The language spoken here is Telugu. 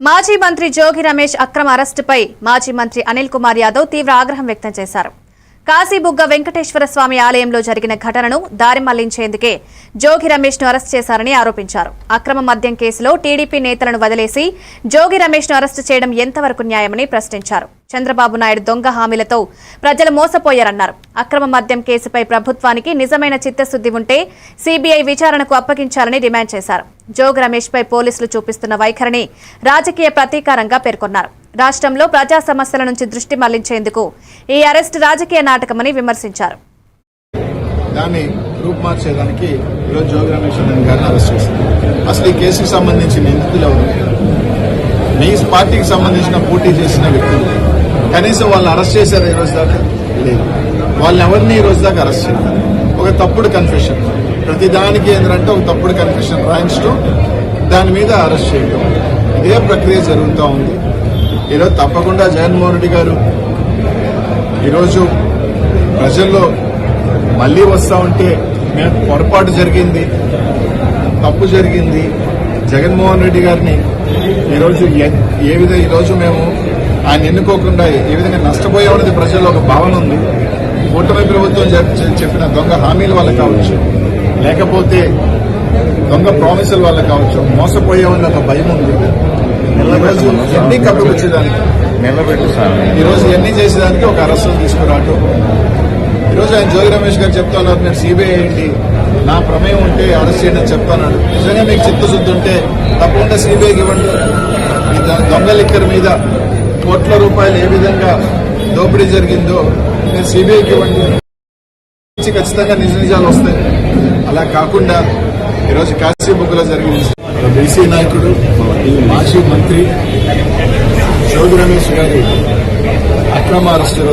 మాజీ మంత్రి జోగి రమేష్ అక్రమ అరెస్టుపై మాజీ మంత్రి అనిల్ కుమార్ యాదవ్ తీవ్ర ఆగ్రహం వ్యక్తం చేశారు. కాశీబుగ్గ వెంకటేశ్వర స్వామి ఆలయంలో జరిగిన ఘటనను దారి మళ్ళించేందుకే జోగి రమేష్ను అరెస్ట్ చేశారని ఆరోపించారు. అక్రమ మద్యం కేసులో టీడీపీ నేతలను వదిలేసి జోగి రమేష్ను అరెస్టు చేయడం ఎంతవరకు న్యాయమని ప్రశ్నించారు. చంద్రబాబు నాయుడు దొంగ హామీలతో ప్రజలు మోసపోయారన్నారు. అక్రమ మద్యం కేసుపై ప్రభుత్వానికి నిజమైన చిత్తశుద్ది ఉంటే సీబీఐ విచారణకు అప్పగించాలని డిమాండ్ చేశారు. జోగి రమేష్ పై పోలీసులు చూపిస్తున్న వైఖరిని రాజకీయ ప్రతీకారంగా పేర్కొన్నారు. రాష్ట్రంలో ప్రజా సమస్యల నుంచి దృష్టి మళ్ళించేందుకు ఈ అరెస్ట్ రాజకీయ నాటకమని విమర్శించారు. దాన్ని రూపుమార్చేదానికి ఈరోజు జోగి రమేష్ గారిని అరెస్ట్ చేసింది అసలు ఈ కేసుకు సంబంధించిన నిందితులు ఎవరు? మీ పార్టీకి సంబంధించిన పోటీ చేసిన వ్యక్తులు. కనీసం వాళ్ళు అరెస్ట్ చేశారు ఈ రోజు దాకా? లేదు. వాళ్ళని ఎవరిని ఈ రోజు దాకా అరెస్ట్ చేయలేదు ఒక తప్పుడు కన్ఫెషన్ ప్రతి దానికి ఏంటంటే ఒక తప్పుడు కన్ఫెషన్ రాయించడం దాని మీద అరెస్ట్ చేయడం. ఇదే ప్రక్రియ జరుగుతూ ఉంది. ఈరోజు తప్పకుండా జగన్మోహన్ రెడ్డి గారు ఈరోజు ప్రజల్లో మళ్ళీ వస్తా ఉంటే మేము పొరపాటు జరిగింది తప్పు జరిగింది. జగన్మోహన్ రెడ్డి గారిని ఈరోజు ఏ- ఏ విధంగా ఈరోజు మేము ఆయన ఎన్నుకోకుండా ఏ విధంగా నష్టపోయామనేది ప్రజల్లో ఒక భావన ఉంది. కూటమి ప్రభుత్వం చెప్పిన దొంగ హామీల వల్ల కావచ్చు లేకపోతే దొంగ ప్రామిసుల వల్ల కావచ్చు మోసపోయామని ఒక భయం ఉంది. ఎన్ని కప్పుకొచ్చేదానికి నిలబెట్టు సార్. ఈరోజు ఎన్ని చేసేదానికి ఒక అరెస్టులు తీసుకురావటం ఈరోజు ఆయన జోగి రమేష్ గారు చెప్తా ఉన్నారు నేను సిబిఐ ఏంటి? నా ప్రమేయం ఉంటే అరెస్ట్ చేయండి చెప్తాను నిజంగా మీకు చిత్తశుద్ధి ఉంటే తప్పకుండా సిబిఐకి ఇవ్వండి. దొంగ లిక్కర్ మీద కోట్ల రూపాయలు ఏ విధంగా దోపిడీ జరిగిందో మీరు సిబిఐకి ఇవ్వండి. ఖచ్చితంగా నిజ నిజాలు వస్తాయి. అలా కాకుండా ఈరోజు కాశీ బుగ్గలో జరిగింది. బీసీ నాయకుడు మాజీ మంత్రి జోగి రమేష్ గారి అక్రమ అరెస్టు